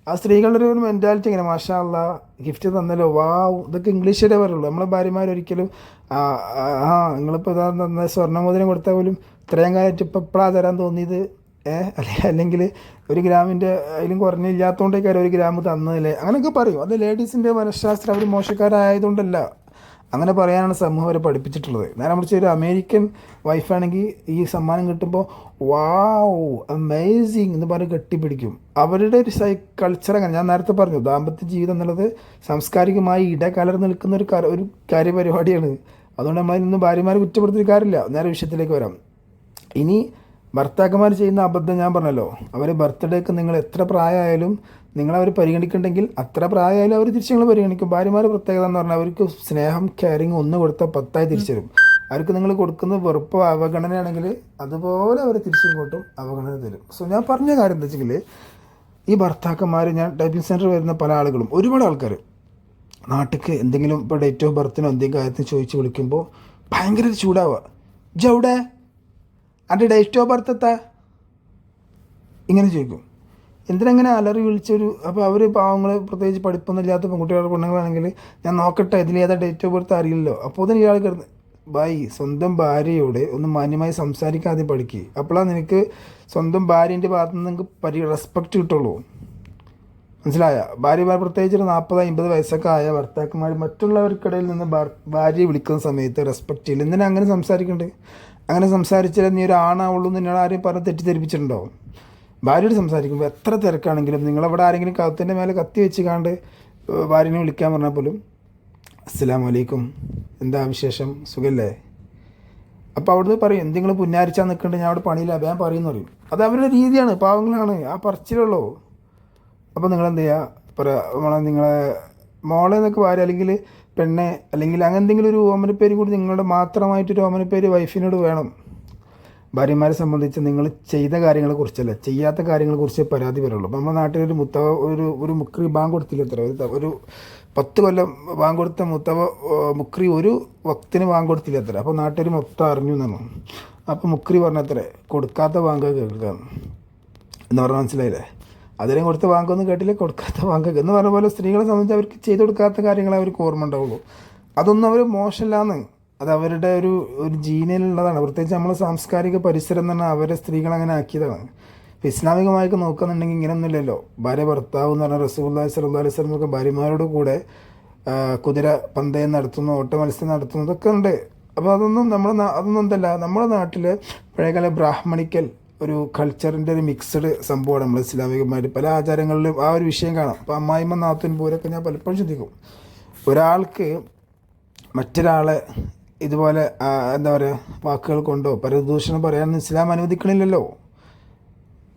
ആ സ്ത്രീകളുടെ ഒരു മെന്റാലിറ്റി ഇങ്ങനെ മാഷാ അല്ല ഗിഫ്റ്റ് തന്നല്ലോ. വാ ഇതൊക്കെ ഇംഗ്ലീഷിലേ പറയുള്ളൂ. നമ്മളെ ഭാര്യമാർ ഒരിക്കലും ആ നിങ്ങളിപ്പോൾ ഇതാ തന്ന സ്വർണമോതിരം കൊടുത്താൽ പോലും ഇത്രയും കാലമായിട്ട് ഇപ്പം എപ്പോഴാണ് തരാൻ തോന്നിയത്? ഏ? അല്ലെ അല്ലെങ്കിൽ ഒരു ഗ്രാമിന്റെ അതിലും കുറഞ്ഞില്ലാത്തതുകൊണ്ടേക്കാരും ഒരു ഗ്രാം തന്നതല്ലേ? അങ്ങനെയൊക്കെ പറയും. അത് ലേഡീസിന്റെ മനഃശാസ്ത്രം അവർ മോശക്കാരായതുകൊണ്ടല്ല. അങ്ങനെ പറയാനാണ് സമൂഹം അവരെ പഠിപ്പിച്ചിട്ടുള്ളത്. നേരെ മറിച്ച് ഒരു അമേരിക്കൻ വൈഫാണെങ്കിൽ ഈ സമ്മാനം കിട്ടുമ്പോൾ വാവ് അമേസിങ് എന്ന് പറഞ്ഞ് കെട്ടിപ്പിടിക്കും. അവരുടെ ഒരു സൈ കൾച്ചർ അങ്ങനെ. ഞാൻ നേരത്തെ പറഞ്ഞു ദാമ്പത്യ ജീവിതം എന്നുള്ളത് സാംസ്കാരികമായി ഇടകലർന്ന് നിൽക്കുന്ന ഒരു ഒരു കാര്യപരിപാടിയാണ്. അതുകൊണ്ട് നമ്മളതിനൊന്നും ഭാര്യമാരെ കുറ്റപ്പെടുത്തിയ കാര്യമില്ല. നേരെ വിഷയത്തിലേക്ക് വരാം. ഇനി ഭർത്താക്കന്മാർ ചെയ്യുന്ന അബദ്ധം ഞാൻ പറഞ്ഞല്ലോ. അവർ ബർത്ത്ഡേക്ക് നിങ്ങൾ എത്ര പ്രായമായാലും നിങ്ങളവർ പരിഗണിക്കണ്ടെങ്കിൽ അത്ര പ്രായമായാലും അവർ തിരിച്ച് നിങ്ങൾ പരിഗണിക്കും. ഭാര്യമാർ പ്രത്യേകത എന്ന് പറഞ്ഞാൽ അവർക്ക് സ്നേഹം കെയറിങ് ഒന്ന് കൊടുത്താൽ പത്തായി തിരിച്ചു തരും. അവർക്ക് നിങ്ങൾ കൊടുക്കുന്ന വെറുപ്പോ അവഗണനയാണെങ്കിൽ അതുപോലെ അവർ തിരിച്ചിങ്ങോട്ടും അവഗണന തരും. സോ ഞാൻ പറഞ്ഞ കാര്യം എന്താ വെച്ചെങ്കിൽ ഈ ഭർത്താക്കന്മാർ ഞാൻ ടൈപ്പിംഗ് സെന്റർ വരുന്ന പല ആളുകളും ഒരുപാട് ആൾക്കാർ നാട്ടിക്ക് എന്തെങ്കിലും ഇപ്പോൾ ഡേറ്റ് ഓഫ് ബർത്തിനോ എന്തെങ്കിലും കാര്യത്തിന് ചോദിച്ച് വിളിക്കുമ്പോൾ ഭയങ്കര ചൂടാവുക ജവിടെ അതിന്റെ ഡേറ്റ് ഓഫ് ബർത്ത് എത്താ? ഇങ്ങനെ ചോദിക്കും. എന്തിനങ്ങനെ അലറി വിളിച്ചൊരു അപ്പോൾ അവർ പാവങ്ങൾ പ്രത്യേകിച്ച് പഠിപ്പൊന്നും ഇല്ലാത്ത പെൺകുട്ടികളുടെ പെണ്ണുങ്ങളാണെങ്കിൽ ഞാൻ നോക്കട്ടെ ഇതിൽ ഏതാ ഡേറ്റ് ഓഫ് ബർത്ത് അറിയില്ലല്ലോ. അപ്പോൾ തന്നെ ഇയാൾ കിടന്ന് ബൈ സ്വന്തം ഭാര്യയോട് ഒന്ന് മാന്യമായി സംസാരിക്കാതെ പഠിക്കുക അപ്പോഴാണ് നിനക്ക് സ്വന്തം ഭാര്യന്റെ ഭാഗത്ത് നിന്ന് നിങ്ങൾക്ക് പരി റെസ്പെക്റ്റ് കിട്ടുള്ളൂ. മനസ്സിലായ? ഭാര്യമാർ പ്രത്യേകിച്ച് ഒരു നാൽപ്പത് അമ്പത് വയസ്സൊക്കെ ആയ ഭർത്താക്കന്മാർ മറ്റുള്ളവർക്കിടയിൽ നിന്ന് ഭാര്യയെ വിളിക്കുന്ന സമയത്ത് റെസ്പെക്റ്റ് ചെയ്യില്ല എന്തിനാ അങ്ങനെ സംസാരിക്കണ്ടേ? അങ്ങനെ സംസാരിച്ചാൽ നീ ഒരു ആണാവുള്ളൂ എന്ന് നിന്നോട് ആരെയും പറഞ്ഞ് തെറ്റിദ്ധരിപ്പിച്ചിട്ടുണ്ടോ? ഭാര്യയോട് സംസാരിക്കുമ്പോൾ എത്ര തിരക്കാണെങ്കിലും നിങ്ങളവിടെ ആരെങ്കിലും കത്തിന്റെ മേലെ കത്തി വെച്ച് കാണ്ട് ഭാര്യനെ വിളിക്കാൻ പറഞ്ഞാൽ പോലും അസ്സലാമു വലൈക്കും എന്താ വിശേഷം? സുഖല്ലേ? അപ്പോൾ അവിടുന്ന് പറയും എന്തെങ്കിലും പുന്നാരിച്ചാൽ നിൽക്കേണ്ടത് ഞാൻ അവിടെ പണിയില്ല ഞാൻ പറയുമെന്ന് പറയും. അത് അവരുടെ രീതിയാണ് പാവങ്ങളാണ് ആ പറച്ചിലുള്ളൂ. അപ്പോൾ നിങ്ങൾ എന്ത് ചെയ്യുക പറയാ നമ്മളെ നിങ്ങളെ മോളെ എന്നൊക്കെ ഭാര്യ അല്ലെങ്കിൽ പെണ്ണെ അല്ലെങ്കിൽ അങ്ങനെ എന്തെങ്കിലും ഒരു ഓമനപ്പേര് കൂടി നിങ്ങളുടെ മാത്രമായിട്ടൊരു ഓമനപ്പേര് വൈഫിനോട് വേണം. ഭാര്യമാരെ സംബന്ധിച്ച് നിങ്ങൾ ചെയ്ത കാര്യങ്ങളെക്കുറിച്ചല്ല ചെയ്യാത്ത കാര്യങ്ങളെക്കുറിച്ച് പരാതി വരുള്ളൂ. നമ്മുടെ നാട്ടിലൊരു മുത്തവ ഒരു ഒരു മുക്രി ബാങ്ക് കൊടുത്തില്ല എത്ര ഒരു ഒരു പത്ത് കൊല്ലം ബാങ്ക് കൊടുത്ത മുത്തവ മുക്രി ഒരു വക്തിന് ബാങ്ക് കൊടുത്തില്ല എത്ര അപ്പോൾ നാട്ടുകാർ മൊത്തം അറിഞ്ഞു എന്നാണ്. അപ്പോൾ മുക്രി പറഞ്ഞത്രേ കൊടുക്കാത്ത ബാങ്ക് കേൾക്കാം. എന്ന് പറഞ്ഞാൽ മനസ്സിലായില്ലേ? അതിനും കൊടുത്ത വാങ്ങൊന്നും കേട്ടില്ല? കൊടുക്കാത്ത വാങ്ങുക. എന്ന് പറഞ്ഞ പോലെ സ്ത്രീകളെ സംബന്ധിച്ച് അവർക്ക് ചെയ്തു കൊടുക്കാത്ത കാര്യങ്ങളെ അവർക്ക് ഓർമ്മ ഉണ്ടാവുള്ളൂ. അതൊന്നും അവർ മോശമില്ലാന്ന്. അത് അവരുടെ ഒരു ഒരു ജീനിലുള്ളതാണ് പ്രത്യേകിച്ച് നമ്മളെ സാംസ്കാരിക പരിസരം തന്നെ അവരെ സ്ത്രീകൾ അങ്ങനെ ആക്കിയതാണ്. ഇസ്ലാമികമായിട്ട് നോക്കുന്നുണ്ടെങ്കിൽ ഇങ്ങനെയൊന്നുമില്ലല്ലോ ഭാര്യ ഭർത്താവ് എന്ന് പറഞ്ഞാൽ റസൂല്ലാഹി സ്വല്ലല്ലാഹി അലൈഹി വസല്ലം ഒക്കെ ഭാര്യമാരോട് കൂടെ കുതിര പന്തയം നടത്തുന്നു ഓട്ട മത്സരം നടത്തുന്നു ഇതൊക്കെ ഉണ്ട്. അപ്പോൾ അതൊന്നും നമ്മുടെ അതൊന്നും എന്തല്ല നമ്മുടെ നാട്ടിൽ പഴയകാല ബ്രാഹ്മണിക്കൽ ഒരു കൾച്ചറിന്റെ ഒരു മിക്സഡ് സംഭവമാണ് നമ്മൾ ഇസ്ലാമികമായിട്ട്. പല ആചാരങ്ങളിലും ആ ഒരു വിഷയം കാണാം. അപ്പോൾ അമ്മായിമ്മ നാത്തൻ പോരൊക്കെ ഞാൻ പലപ്പോഴും ചിന്തിക്കും ഒരാൾക്ക് മറ്റൊരാളെ ഇതുപോലെ എന്താ പറയുക വാക്കുകൾ കൊണ്ടോ പരദൂഷണം പറയാൻ ഇസ്ലാം അനുവദിക്കണില്ലല്ലോ.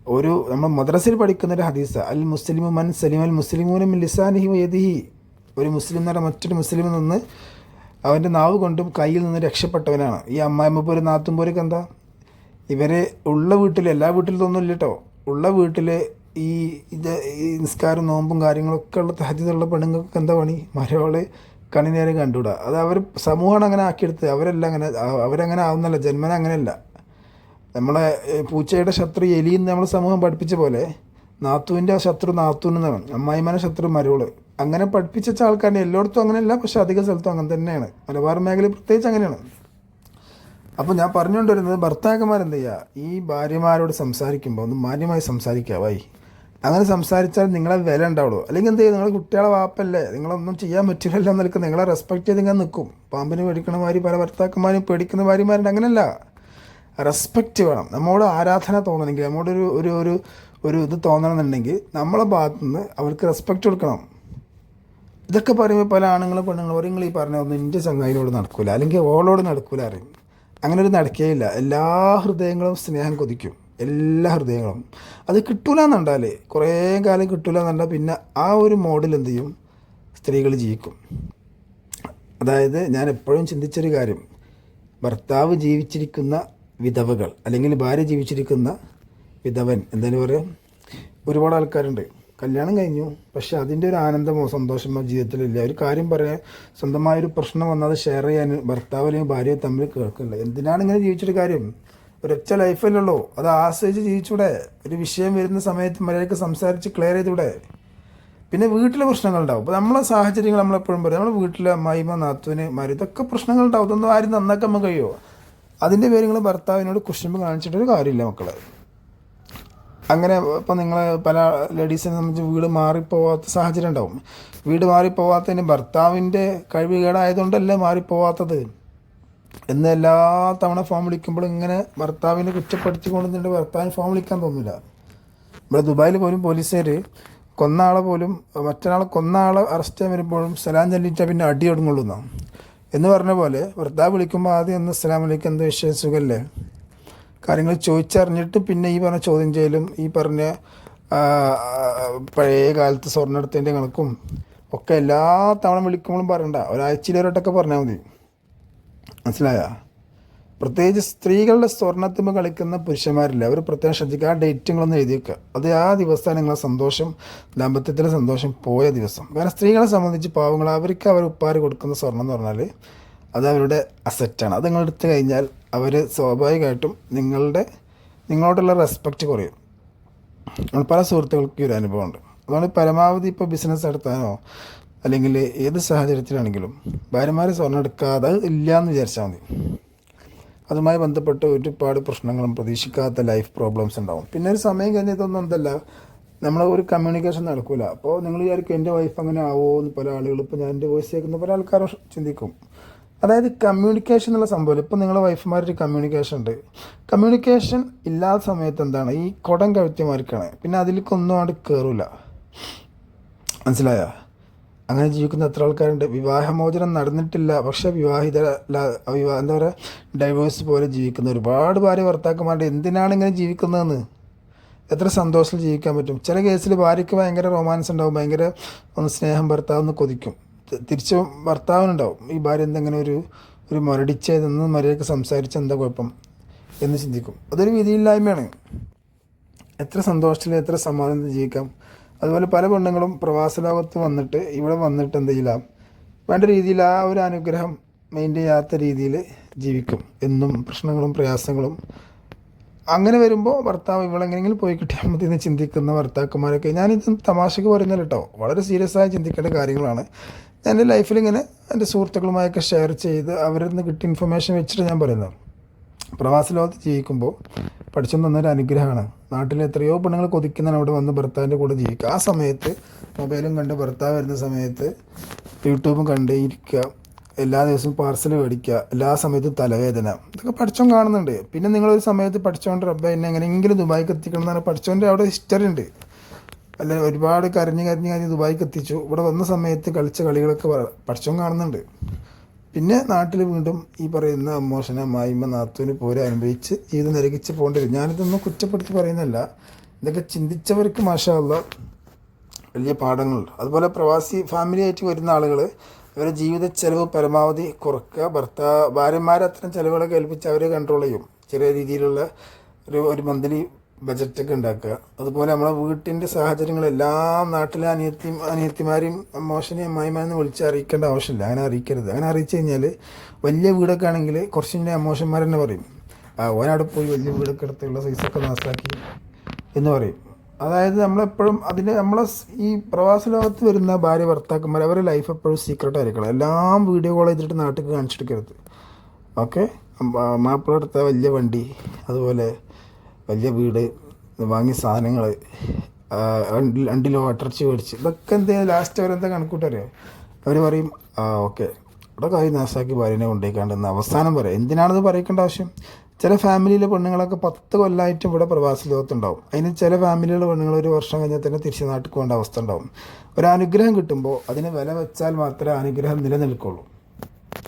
ഒരു നമ്മൾ മദ്രസയിൽ പഠിക്കുന്ന ഒരു ഹദീസ അൽ മുസ്ലിമു മൻ സലിം അൽ മുസ്ലിമൂനും ലിസാനിഹി വേദിഹി ഒരു മുസ്ലിം എന്ന് മറ്റൊരു മുസ്ലിമിൽ നിന്ന് അവന്റെ നാവ് കൊണ്ടും കയ്യിൽ നിന്ന് രക്ഷപ്പെട്ടവനാണ്. ഈ അമ്മായിമ്മ പോലും നാത്തും പോരൊക്കെ എന്താ? ഇവരെ ഉള്ള വീട്ടിൽ എല്ലാ വീട്ടിലൊന്നും ഇല്ല കേട്ടോ ഉള്ള വീട്ടിൽ ഈ ഇത് ഈ നിസ്കാരം നോമ്പും കാര്യങ്ങളൊക്കെ ഉള്ള തഹജിതുള്ള പെണ്ണുങ്ങൾക്ക് എന്താ പണി? മരവാൾ കണിനേരം കണ്ടുവിടുക അത് അവർ സമൂഹമാണ് അങ്ങനെ ആക്കിയെടുത്ത് അവരെല്ലാം അങ്ങനെ അവരങ്ങനെ ആവുന്നല്ല ജന്മന അങ്ങനെയല്ല. നമ്മളെ പൂച്ചയുടെ ശത്രു എലിയെന്ന് നമ്മൾ സമൂഹം പഠിപ്പിച്ച പോലെ നാത്തുവിന്റെ ശത്രു നാത്തു എന്ന് പറഞ്ഞു അമ്മായിമാനെ ശത്രു മരോൾ. അങ്ങനെ പഠിപ്പിച്ച ആൾക്കാരെ എല്ലായിടത്തും അങ്ങനെയല്ല പക്ഷെ അധിക സ്ഥലത്തും അങ്ങനെ തന്നെയാണ്. മലബാർ മേഖലയിൽ പ്രത്യേകിച്ച് അങ്ങനെയാണ്. അപ്പോൾ ഞാൻ പറഞ്ഞുകൊണ്ട് വരുന്നത് ഭർത്താക്കന്മാരെന്ത് ചെയ്യുക ഈ ഭാര്യമാരോട് സംസാരിക്കുമ്പോൾ ഒന്ന് മാന്യമായി സംസാരിക്കാവായി അങ്ങനെ സംസാരിച്ചാൽ നിങ്ങളെ വില ഉണ്ടാവുള്ളൂ. അല്ലെങ്കിൽ എന്ത് ചെയ്യും? നിങ്ങളെ കുട്ടികളെ വാപ്പല്ലേ? നിങ്ങളൊന്നും ചെയ്യാൻ പറ്റില്ലല്ലോ എന്ന് നിൽക്കും നിങ്ങളെ റെസ്പെക്ട് ചെയ്ത് ഇങ്ങനെ നിൽക്കും പാമ്പിന് പേടിക്കണ മാതിരി പല ഭർത്താക്കന്മാരും പേടിക്കുന്ന ഭാര്യമാരുണ്ട്. അങ്ങനെയല്ല. റെസ്പെക്റ്റ് വേണം. നമ്മോട് ആരാധന തോന്നണമെങ്കിൽ നമ്മോട് ഒരു ഒരു ഒരു ഇത് തോന്നണമെന്നുണ്ടെങ്കിൽ നമ്മളെ ഭാഗത്തുനിന്ന് അവർക്ക് റെസ്പെക്റ്റ് കൊടുക്കണം. ഇതൊക്കെ പറയുമ്പോൾ പല ആണുങ്ങളും പെണ്ണുങ്ങളും നിങ്ങൾ ഈ പറഞ്ഞ ഒന്നും എന്റെ ചങ്ങായിനോട് നടക്കില്ല അല്ലെങ്കിൽ ഓളോട് നടക്കില്ല അറിയും അങ്ങനെ ഒരു നടക്കുകയില്ല എല്ലാ ഹൃദയങ്ങളും സ്നേഹം കൊതിക്കും. എല്ലാ ഹൃദയങ്ങളും. അത് കിട്ടൂല കുറേ കാലം കിട്ടൂല എന്നുണ്ടാൽ പിന്നെ ആ ഒരു മോഡിൽ എന്ത് ചെയ്യും? സ്ത്രീകൾ ജീവിക്കും. അതായത് ഞാൻ എപ്പോഴും ചിന്തിച്ചൊരു കാര്യം. ഭർത്താവ് ജീവിച്ചിരിക്കുന്ന വിധവകൾ അല്ലെങ്കിൽ ഭാര്യ ജീവിച്ചിരിക്കുന്ന വിധവൻ എന്തായാലും പറയാം ഒരുപാട് ആൾക്കാരുണ്ട്. കല്യാണം കഴിഞ്ഞു. പക്ഷെ അതിന്റെ ഒരു ആനന്ദമോ സന്തോഷമോ ജീവിതത്തിലില്ല. ഒരു കാര്യം പറയാൻ സ്വന്തമായൊരു പ്രശ്നം വന്നത് ഷെയർ ചെയ്യാൻ ഭർത്താവ് അല്ലെങ്കിൽ ഭാര്യയെ തമ്മിൽ കേൾക്കില്ല എന്തിനാണ് ഇങ്ങനെ ജീവിച്ചൊരു കാര്യം? ഒരൊറ്റ ലൈഫല്ലല്ലോ അത് ആശ്രയിച്ച് ജീവിച്ചൂടെ. ഒരു വിഷയം വരുന്ന സമയത്ത് മര്യാദയ്ക്ക് സംസാരിച്ച് ക്ലിയർ ചെയ്തൂടെ. പിന്നെ വീട്ടിലെ പ്രശ്നങ്ങളുണ്ടാവും. അപ്പോൾ നമ്മളെ സാഹചര്യങ്ങൾ നമ്മളെപ്പോഴും പറയും. നമ്മൾ വീട്ടിലെ അമ്മായിമ്മ നാത്തുവിന് മാറി ഇതൊക്കെ പ്രശ്നങ്ങളുണ്ടാവും. ഇതൊന്നും ആരും നന്നാക്കാൻ കഴിയുമോ? അതിന്റെ പേര് നിങ്ങൾ ഭർത്താവിനോട് കുശുമ്പ് കാണിച്ചിട്ടൊരു കാര്യമില്ല മക്കളെ. അങ്ങനെ ഇപ്പം നിങ്ങൾ പല ലേഡീസിനെ സംബന്ധിച്ച് വീട് മാറിപ്പോവാത്ത സാഹചര്യം ഉണ്ടാവും. വീട് മാറിപ്പോവാത്തതിന് ഭർത്താവിന്റെ കഴിവ് കേടായതുകൊണ്ടല്ലേ മാറിപ്പോവാത്തത്? എന്ന് എല്ലാ തവണ ഫോം വിളിക്കുമ്പോഴും ഇങ്ങനെ ഭർത്താവിനെ കുറ്റപ്പെടുത്തിക്കൊണ്ടിരുന്നിട്ട് ഭർത്താവിന് ഫോം വിളിക്കാൻ തോന്നില്ല ഇവിടെ ദുബായിൽ പോലും പോലീസുകാർ കൊന്ന ആളെ പോലും മറ്റൊരാളെ കൊന്ന ആളെ അറസ്റ്റ് ചെയ്യാൻ വരുമ്പോഴും സലാം ചൊല്ലിച്ചാൽ പിന്നെ അടി ഒടുങ്ങുള്ളൂ എന്ന്. പറഞ്ഞ പോലെ ഭർത്താവ് വിളിക്കുമ്പോൾ ആദ്യം ഒന്ന് സലാം വിളിക്കുന്നത് സുഖമല്ലേ കാര്യങ്ങൾ ചോദിച്ചറിഞ്ഞിട്ട് പിന്നെ ഈ പറഞ്ഞ ചോദ്യം ചെയ്യലും ഈ പറഞ്ഞ പഴയ കാലത്ത് സ്വർണെടുത്തതിന്റെ കണക്കും ഒക്കെ എല്ലാ തവണ വിളിക്കുമ്പോഴും പറയണ്ട. ഒരാഴ്ചയിൽ ഒരട്ടൊക്കെ പറഞ്ഞാൽ മതി. മനസ്സിലായ? പ്രത്യേകിച്ച് സ്ത്രീകളുടെ സ്വർണത്തുമ്പോൾ കളിക്കുന്ന പുരുഷന്മാരില്ല അവർ പ്രത്യേകം ശ്രദ്ധിക്കുക. ആ ഡേറ്റുകളൊന്നും എഴുതി വെക്കുക. അത് ആ ദിവസമാണ് നിങ്ങളെ സന്തോഷം ദാമ്പത്യത്തിലെ സന്തോഷം പോയ ദിവസം. കാരണം സ്ത്രീകളെ സംബന്ധിച്ച് പാവങ്ങൾ അവർക്ക് അവർ ഉപ്പാരി കൊടുക്കുന്ന സ്വർണം എന്ന് പറഞ്ഞാൽ അത് അവരുടെ അസറ്റാണ് അത് നിങ്ങൾ എടുത്തു കഴിഞ്ഞാൽ അവർ സ്വാഭാവികമായിട്ടും നിങ്ങളുടെ നിങ്ങളോടുള്ള റെസ്പെക്റ്റ് കുറയും. പല സുഹൃത്തുക്കൾക്കും ഒരു അനുഭവമുണ്ട്. അതുകൊണ്ട് പരമാവധി ഇപ്പോൾ ബിസിനസ് നടത്താനോ അല്ലെങ്കിൽ ഏത് സാഹചര്യത്തിലാണെങ്കിലും ഭാര്യമാരെ സ്വർണം എടുക്കാതെ ഇല്ല എന്ന് വിചാരിച്ചാൽ മതി. അതുമായി ബന്ധപ്പെട്ട് ഒരുപാട് പ്രശ്നങ്ങളും പ്രതീക്ഷിക്കാത്ത ലൈഫ് പ്രോബ്ലംസ് ഉണ്ടാവും. പിന്നെ ഒരു സമയം കഴിഞ്ഞ് ഇതൊന്നും എന്തല്ല നമ്മൾ ഒരു കമ്മ്യൂണിക്കേഷൻ നടക്കില്ല അപ്പോൾ നിങ്ങൾ വിചാരിക്കും എന്റെ വൈഫ് അങ്ങനെ ആവുമോ എന്ന് പല ആളുകൾ ഇപ്പോൾ ഞാൻ എന്റെ വോയിസ് കേൾക്കുന്ന പല ആൾക്കാരും ചിന്തിക്കും. അതായത് കമ്മ്യൂണിക്കേഷൻ എന്നുള്ള സംഭവം ഇപ്പോൾ നിങ്ങളുടെ വൈഫുമാരൊരു കമ്മ്യൂണിക്കേഷൻ ഉണ്ട്. കമ്മ്യൂണിക്കേഷൻ ഇല്ലാത്ത സമയത്ത് എന്താണ്? ഈ കുടം കഴുത്തിമാർക്കാണ് പിന്നെ അതിലേക്കൊന്നും അങ്ങോട്ട് കയറില്ല മനസ്സിലായോ? അങ്ങനെ ജീവിക്കുന്ന എത്ര ആൾക്കാരുണ്ട്. വിവാഹമോചനം നടന്നിട്ടില്ല. പക്ഷെ വിവാഹിത വിവാഹ എന്താ പറയുക ഡൈവേഴ്സ് പോലെ ജീവിക്കുന്ന ഒരുപാട് ഭാര്യ ഭർത്താക്കന്മാരുടെ എന്തിനാണ് ഇങ്ങനെ ജീവിക്കുന്നതെന്ന്? എത്ര സന്തോഷത്തിൽ ജീവിക്കാൻ പറ്റും. ചില കേസിൽ ഭാര്യയ്ക്ക് ഭയങ്കര റൊമാൻസ് ഉണ്ടാവും. ഭയങ്കര ഒന്ന് സ്നേഹം ഭർത്താവ് ഒന്ന് കൊതിക്കും. തിരിച്ച് ഭർത്താവിനുണ്ടാവും. ഈ ഭാര്യ എന്തെങ്ങനെ ഒരു ഒരു മുരടിച്ച് നിന്ന് മര്യാദയ്ക്ക് സംസാരിച്ച് എന്താ കുഴപ്പം എന്ന് ചിന്തിക്കും. അതൊരു വിധിയില്ലായ്മയാണ് എത്ര സന്തോഷത്തിൽ എത്ര സമാധാനത്തിൽ ജീവിക്കാം. അതുപോലെ പല പെണ്ണുങ്ങളും പ്രവാസ ലോകത്ത് വന്നിട്ട് ഇവിടെ വന്നിട്ട് എന്ത് ചെയ്യില്ല. വേണ്ട രീതിയിൽ ആ ഒരു അനുഗ്രഹം മെയിന്റെയിൻ ചെയ്യാത്ത രീതിയിൽ ജീവിക്കും. എന്നും പ്രശ്നങ്ങളും പ്രയാസങ്ങളും. അങ്ങനെ വരുമ്പോൾ ഭർത്താവ് ഇവളെങ്ങനെയെങ്കിലും പോയി കിട്ടിയാൽ മതി എന്ന് ചിന്തിക്കുന്ന ഭർത്താക്കന്മാരൊക്കെ. ഞാനിത് തമാശക്ക് പറയുന്നില്ല കേട്ടോ. വളരെ സീരിയസ് ആയി ചിന്തിക്കേണ്ട കാര്യങ്ങളാണ്. എന്റെ ലൈഫിൽ ഇങ്ങനെ എന്റെ സുഹൃത്തുക്കളുമായൊക്കെ ഷെയർ ചെയ്ത് അവരിൽ നിന്ന് കിട്ടിയ ഇൻഫർമേഷൻ വെച്ചിട്ട് ഞാൻ പറയുന്നത്. പ്രവാസ ലോകത്ത് ജീവിക്കുമ്പോൾ പഠിച്ചു തന്നൊരു അനുഗ്രഹമാണ്. നാട്ടിൽ എത്രയോ പെണ്ണുങ്ങൾ കൊതിക്കുന്നതാണ് അവിടെ വന്ന് ഭർത്താവിന്റെ കൂടെ ജീവിക്കുക. ആ സമയത്ത് മൊബൈലും കണ്ട് ഭർത്താവ് വരുന്ന സമയത്ത് യൂട്യൂബും കണ്ട് ഇരിക്കുക. എല്ലാ ദിവസവും പാർസൽ മേടിക്കുക. എല്ലാ സമയത്തും തലവേദന. ഇതൊക്കെ പഠിച്ചോൻ കാണുന്നുണ്ട്. പിന്നെ നിങ്ങളൊരു സമയത്ത് പഠിച്ചോണ്ട് റബ്ബ എന്നെ എങ്ങനെയെങ്കിലും ദുബായിക്ക് എത്തിക്കണം എന്നാണ് പഠിച്ചോന്റെ അവിടെ ഹിസ്റ്ററി ഉണ്ട്. അല്ല ഒരുപാട് കരഞ്ഞ് കരഞ്ഞ് കരഞ്ഞ് ദുബായിക്ക് എത്തിച്ചു. ഇവിടെ വന്ന സമയത്ത് കളിച്ച കളികളൊക്കെ പഠിച്ചും കാണുന്നുണ്ട്. പിന്നെ നാട്ടിൽ വീണ്ടും ഈ പറയുന്ന മോഷണ മായ്മ നാത്തൂന് പോരെ അനുഭവിച്ച് ജീവിതം നരകിച്ച് പോകേണ്ടി വരും ഞാനിതൊന്നും കുറ്റപ്പെടുത്തി പറയുന്നില്ല ഇതൊക്കെ ചിന്തിച്ചവർക്ക് മാഷാല്ല വലിയ പാഠങ്ങളുണ്ട്. അതുപോലെ പ്രവാസി ഫാമിലി ആയിട്ട് വരുന്ന ആളുകൾ അവരുടെ ജീവിത ചെലവ് പരമാവധി കുറക്കുക. ഭർത്താ ഭാര്യമാരെ അത്തരം ചിലവുകളൊക്കെ ഏൽപ്പിച്ച് അവരെ കൺട്രോൾ ചെയ്യും. ചെറിയ രീതിയിലുള്ള ഒരു ഒരു മന്ത്ലി ബജറ്റൊക്കെ ഉണ്ടാക്കുക. അതുപോലെ നമ്മളെ വീട്ടിന്റെ സാഹചര്യങ്ങളെല്ലാം നാട്ടിലെ അനിയത്തി അനിയത്തിമാരെയും മോശനെയും അമ്മായിമാരെന്ന് വിളിച്ച് അറിയിക്കേണ്ട ആവശ്യമില്ല. അങ്ങനെ അറിയിക്കരുത്. അങ്ങനെ അറിയിച്ചു കഴിഞ്ഞാൽ വലിയ വീടൊക്കെ ആണെങ്കിൽ കുറച്ചിന്റെ അമ്മോശന്മാർ തന്നെ പറയും. ആ ഓനവിടെ പോയി വലിയ വീടൊക്കെ എടുത്തുള്ള സൈസൊക്കെ നാസാക്കി എന്ന് പറയും. അതായത് നമ്മളെപ്പോഴും അതിന് നമ്മളെ ഈ പ്രവാസ ലോകത്ത് വരുന്ന ഭാര്യ ഭർത്താക്കന്മാർ അവരുടെ ലൈഫ് എപ്പോഴും സീക്രട്ട് ആയിരിക്കണം. എല്ലാം വീഡിയോ കോൾ ചെയ്തിട്ട് നാട്ടിൽ കാണിച്ചെടുക്കരുത്. ഓക്കെ മാപ്പിള എടുത്ത വലിയ വണ്ടി. അതുപോലെ വലിയ വീട് വാങ്ങിയ സാധനങ്ങൾ രണ്ടിലോ ഇറച്ചി മേടിച്ച്. ഇതൊക്കെ എന്താ ലാസ്റ്റ് അവരെന്താ കണക്കൂട്ടറിയോ അവർ പറയും ആ ഓക്കെ ഇവിടെ കൈ നാശാക്കി ഭാര്യനെ കൊണ്ടുപോയിക്കാണ്ടെന്ന് അവസാനം പറയാം എന്തിനാണെന്ന് പറയേണ്ട ആവശ്യം? ചില ഫാമിലിയിലെ പെണ്ണുങ്ങളൊക്കെ പത്ത് കൊല്ലമായിട്ടും ഇവിടെ പ്രവാസി ലോകത്തുണ്ടാവും. അതിന് ചില ഫാമിലിയിലെ പെണ്ണുങ്ങൾ ഒരു വർഷം കഴിഞ്ഞാൽ തന്നെ തിരിച്ച് നാട്ടിൽ പോകേണ്ട അവസ്ഥ ഉണ്ടാവും. ഒരു അനുഗ്രഹം കിട്ടുമ്പോൾ അതിന് വില വെച്ചാൽ മാത്രമേ അനുഗ്രഹം നിലനിൽക്കുള്ളൂ.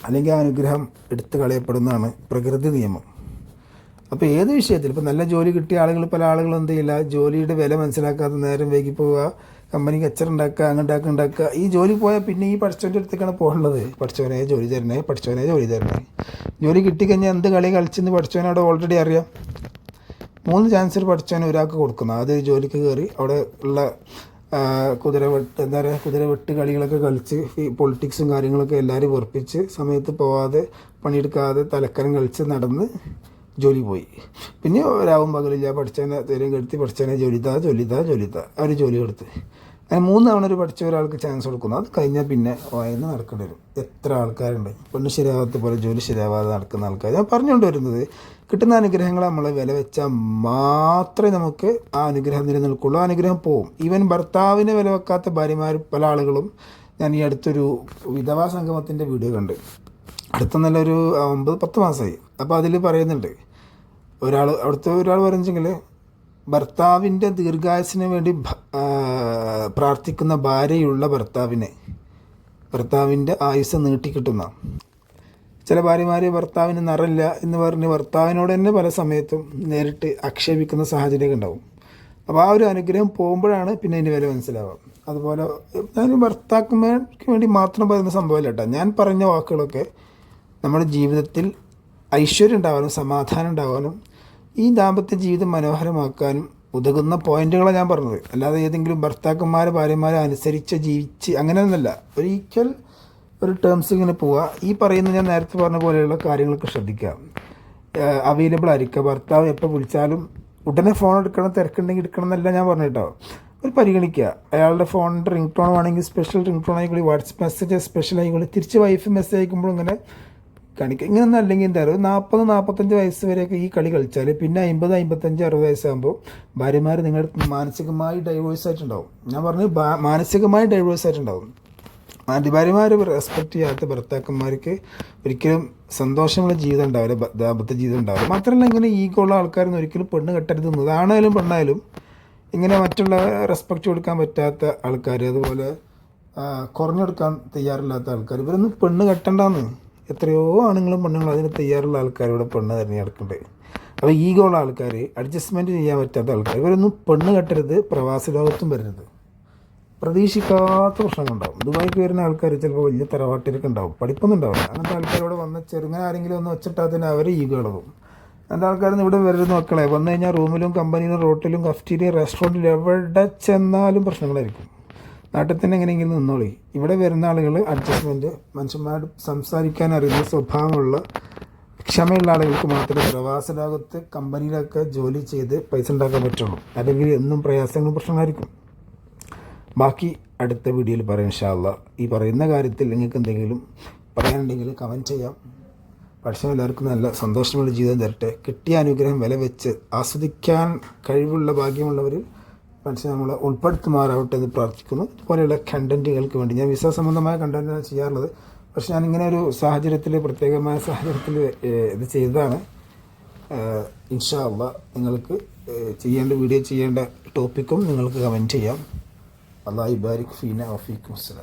അല്ലെങ്കിൽ ആ അനുഗ്രഹം എടുത്തു കളയപ്പെടുന്നതാണ് പ്രകൃതി നിയമം. അപ്പോൾ ഏത് വിഷയത്തിൽ? ഇപ്പോൾ നല്ല ജോലി കിട്ടിയ ആളുകൾ പല ആളുകളും എന്ത് ചെയ്യില്ല? ജോലിയുടെ വില മനസ്സിലാക്കാതെ നേരം വൈകി പോവുക കമ്പനി കച്ചറുണ്ടാക്കുക അങ്ങോട്ടാക്കുക ഉണ്ടാക്കുക ഈ ജോലി പോയാൽ പിന്നെ ഈ പഠിച്ചവന്റെ അടുത്തേക്കാണ് പോകേണ്ടത് പഠിച്ചവനെ ജോലി തരണേ പഠിച്ചവനെ ജോലി തരണേ. ജോലി കിട്ടിക്കഴിഞ്ഞാൽ എന്ത് കളി കളിച്ചെന്ന് പഠിച്ചവനെ ഓൾറെഡി അറിയാം. മൂന്ന് ചാൻസ് പഠിച്ചവന് ഒരാൾക്ക് കൊടുക്കുന്നു. ആദ്യം ഒരു ജോലിക്ക് കയറി അവിടെ ഉള്ള കുതിര വെട്ട് എന്താ പറയുക കുതിര വെട്ട് കളികളൊക്കെ കളിച്ച് ഈ പൊളിറ്റിക്സും കാര്യങ്ങളൊക്കെ എല്ലാവരും വെറുപ്പിച്ച് സമയത്ത് പോവാതെ പണിയെടുക്കാതെ തലക്കരം കളിച്ച് നടന്ന് ജോലി പോയി പിന്നെ രാവും പകലില്ല പഠിച്ചതിനെ തേരും കെടുത്തി പഠിച്ചവനെ ജോലിതാ ജോലിതാ ജോലിതാ. അവർ ജോലി കൊടുത്ത്. അങ്ങനെ മൂന്ന് തവണ ഒരു പഠിച്ച ഒരാൾക്ക് ചാൻസ് കൊടുക്കുന്നു. അത് കഴിഞ്ഞാൽ പിന്നെ വായന നടക്കേണ്ടി വരും. എത്ര ആൾക്കാരുണ്ട്. പെണ്ണ് ശരിയാവാത്ത പോലെ ജോലി ശരിയാവാതെ നടക്കുന്ന ആൾക്കാർ ഞാൻ പറഞ്ഞുകൊണ്ട് വരുന്നത് കിട്ടുന്ന അനുഗ്രഹങ്ങൾ നമ്മൾ വില വെച്ചാൽ മാത്രമേ നമുക്ക് ആ അനുഗ്രഹം നിലനിൽക്കുള്ളൂ. അനുഗ്രഹം പോവും. ഈവൻ ഭർത്താവിനെ വില വെക്കാത്ത ഭാര്യമാർ പല ആളുകളും ഞാൻ ഈ അടുത്തൊരു വിധവാ സംഗമത്തിന്റെ വീഡിയോ കണ്ട്. അടുത്ത നല്ലൊരു ഒമ്പത് പത്ത് മാസമായി അപ്പോൾ അതിൽ പറയുന്നുണ്ട് ഒരാൾ അവിടുത്തെ ഒരാൾ പറഞ്ഞെങ്കിൽ ഭർത്താവിന്റെ ദീർഘായുസിന് വേണ്ടി പ്രാർത്ഥിക്കുന്ന ഭാര്യയുള്ള ഭർത്താവിനെ ഭർത്താവിന്റെ ആയുസ് നീട്ടിക്കിട്ടുന്ന. ചില ഭാര്യമാർ ഭർത്താവിന് നിറല്ല എന്ന് പറഞ്ഞ് ഭർത്താവിനോട് തന്നെ പല സമയത്തും നേരിട്ട് ആക്ഷേപിക്കുന്ന സാഹചര്യമൊക്കെ ഉണ്ടാവും. അപ്പോൾ ആ ഒരു അനുഗ്രഹം പോകുമ്പോഴാണ് പിന്നെ അതിന്റെ വില മനസ്സിലാവുക. അതുപോലെ ഞാൻ ഭർത്താക്കന്മാർക്ക് വേണ്ടി മാത്രം പറയുന്ന സംഭവമല്ല കേട്ടോ. ഞാൻ പറഞ്ഞ വാക്കുകളൊക്കെ നമ്മുടെ ജീവിതത്തിൽ ഐശ്വര്യം ഉണ്ടാകാനും സമാധാനം ഉണ്ടാവാനും ഈ ദാമ്പത്യ ജീവിതം മനോഹരമാക്കാനും ഉതകുന്ന പോയിന്റുകളാണ് ഞാൻ പറഞ്ഞത്. അല്ലാതെ ഏതെങ്കിലും ഭർത്താക്കന്മാരെ ഭാര്യമാരെ അനുസരിച്ച് ജീവിച്ച് അങ്ങനെയൊന്നുമല്ല ഒരിക്കൽ ഒരു ടേംസ് ഇങ്ങനെ പോവുക ഈ പറയുന്ന ഞാൻ നേരത്തെ പറഞ്ഞ പോലെയുള്ള കാര്യങ്ങളൊക്കെ ശ്രദ്ധിക്കുക. അവൈലബിൾ ആയിരിക്കുക. ഭർത്താവ് എപ്പോൾ വിളിച്ചാലും ഉടനെ ഫോൺ എടുക്കണം തിരക്കുണ്ടെങ്കിൽ എടുക്കണം എന്നല്ല ഞാൻ പറഞ്ഞു കേട്ടോ. ഒരു പരിഗണിക്കുക. അയാളുടെ ഫോണിന്റെ റിംഗ് ടോൺ ആണെങ്കിൽ സ്പെഷ്യൽ റിംഗ് ടോൺ ആയിക്കോളി വാട്സപ്പ് മെസ്സേജ് സ്പെഷ്യൽ ആയിക്കോളി തിരിച്ച് വൈഫ് മെസ്സേജ് അയക്കുമ്പോൾ ഇങ്ങനെ കാണിക്കുക ഇങ്ങനൊന്നും അല്ലെങ്കിൽ എന്താ പറയുക നാൽപ്പത് നാൽപ്പത്തഞ്ച് വയസ്സ് വരെയൊക്കെ ഈ കളി കളിച്ചാൽ പിന്നെ അമ്പത് അമ്പത്തഞ്ച് അറുപത് വയസ്സാകുമ്പോൾ ഭാര്യമാർ നിങ്ങളുടെ മാനസികമായി ഡൈവേഴ്സ് ആയിട്ടുണ്ടാവും. ഞാൻ പറഞ്ഞു മാനസികമായി ഡൈവേഴ്സ് ആയിട്ടുണ്ടാവും. ഭാര്യമാർ റെസ്പെക്റ്റ് ചെയ്യാത്ത ഭർത്താക്കന്മാർക്ക് ഒരിക്കലും സന്തോഷമുള്ള ജീവിതം ഉണ്ടാവില്ല. ദാമ്പത്യ ജീവിതം ഉണ്ടാവില്ല. മാത്രമല്ല ഇങ്ങനെ ഈഗോ ഉള്ള ആൾക്കാരൊന്നും ഒരിക്കലും പെണ്ണ് കെട്ടരുത് ആണായാലും പെണ്ണായാലും ഇങ്ങനെ മറ്റുള്ള റെസ്പെക്റ്റ് കൊടുക്കാൻ പറ്റാത്ത ആൾക്കാർ അതുപോലെ കുറഞ്ഞെടുക്കാൻ തയ്യാറില്ലാത്ത ആൾക്കാർ ഇവരൊന്നും പെണ്ണ് കെട്ടണ്ടെന്ന്. എത്രയോ ആണുങ്ങളും പെണ്ണുങ്ങളും അതിന് തയ്യാറുള്ള ആൾക്കാരോട് പെണ്ണ് തിരഞ്ഞെടുക്കേണ്ടത് അപ്പോൾ ഈഗോ ഉള്ള ആൾക്കാർ അഡ്ജസ്റ്റ്മെന്റ് ചെയ്യാൻ പറ്റാത്ത ആൾക്കാർ ഇവരൊന്നും പെണ്ണ് കെട്ടരുത് പ്രവാസി ലോകത്തും വരരുത്. പ്രതീക്ഷിക്കാത്ത പ്രശ്നങ്ങളുണ്ടാവും. ദുബായിക്ക് വരുന്ന ആൾക്കാർ ചിലപ്പോൾ വലിയ തറവാട്ടിലൊക്കെ ഉണ്ടാവും. പഠിപ്പൊന്നും ഉണ്ടാവില്ല. അങ്ങനത്തെ ആൾക്കാരോട് വന്ന് ചെറുങ്ങനെ ആരെങ്കിലും ഒന്ന് വെച്ചിട്ടാൽ തന്നെ അവർ ഈഗോ ഇളകും അങ്ങനത്തെ ആൾക്കാരൊന്നും ഇവിടെ വരരുത് മക്കളെ. വന്നു കഴിഞ്ഞാൽ റൂമിലും കമ്പനിയിലും റോട്ടിലും കഫ്റ്റീരിയ റെസ്റ്റോറന്റിലും എവിടെ ചെന്നാലും പ്രശ്നങ്ങളായിരിക്കും. നാട്ടിൽ തന്നെ എങ്ങനെയെങ്കിലും നിന്നോളി. ഇവിടെ വരുന്ന ആളുകൾ അഡ്ജസ്റ്റ്മെന്റ് മനുഷ്യന്മാരോട് സംസാരിക്കാൻ അറിയുന്ന സ്വഭാവമുള്ള ക്ഷമയുള്ള ആളുകൾക്ക് മാത്രമേ പ്രവാസ ലോകത്ത് കമ്പനിയിലൊക്കെ ജോലി ചെയ്ത് പൈസ ഉണ്ടാക്കാൻ പറ്റുള്ളൂ. അല്ലെങ്കിൽ എന്നും പ്രയാസങ്ങളും പ്രശ്നങ്ങളായിരിക്കും. ബാക്കി അടുത്ത വീഡിയോയിൽ പറയാം ഇൻഷാല്ല ഈ പറയുന്ന കാര്യത്തിൽ നിങ്ങൾക്ക് എന്തെങ്കിലും പറയാനുണ്ടെങ്കിൽ കമന്റ് ചെയ്യാം. പക്ഷേ എല്ലാവർക്കും നല്ല സന്തോഷമുള്ള ജീവിതം തരട്ടെ. കിട്ടിയ അനുഗ്രഹം വില വെച്ച് ആസ്വദിക്കാൻ കഴിവുള്ള ഭാഗ്യമുള്ളവരിൽ മനസ്സിൽ നമ്മൾ ഉൾപ്പെടുത്തുമാറാവട്ടെ എന്ന് പ്രാർത്ഥിക്കുന്നു. ഇതുപോലെയുള്ള കണ്ടന്റുകൾക്ക് വേണ്ടി. ഞാൻ വിസ സംബന്ധമായ കണ്ടന്റാണ് ചെയ്യാറുള്ളത്. പക്ഷെ ഞാൻ ഇങ്ങനെ ഒരു സാഹചര്യത്തിൽ പ്രത്യേകമായ സാഹചര്യത്തിൽ ഇത് ചെയ്തതാണ്. ഇൻഷാ നിങ്ങൾക്ക് ചെയ്യേണ്ട വീഡിയോ ചെയ്യേണ്ട ടോപ്പിക്കും നിങ്ങൾക്ക് കമന്റ് ചെയ്യാം. അള്ളാഹ് ഇബാരിക് ഫീന വഫീക്കും അസ്സലാം.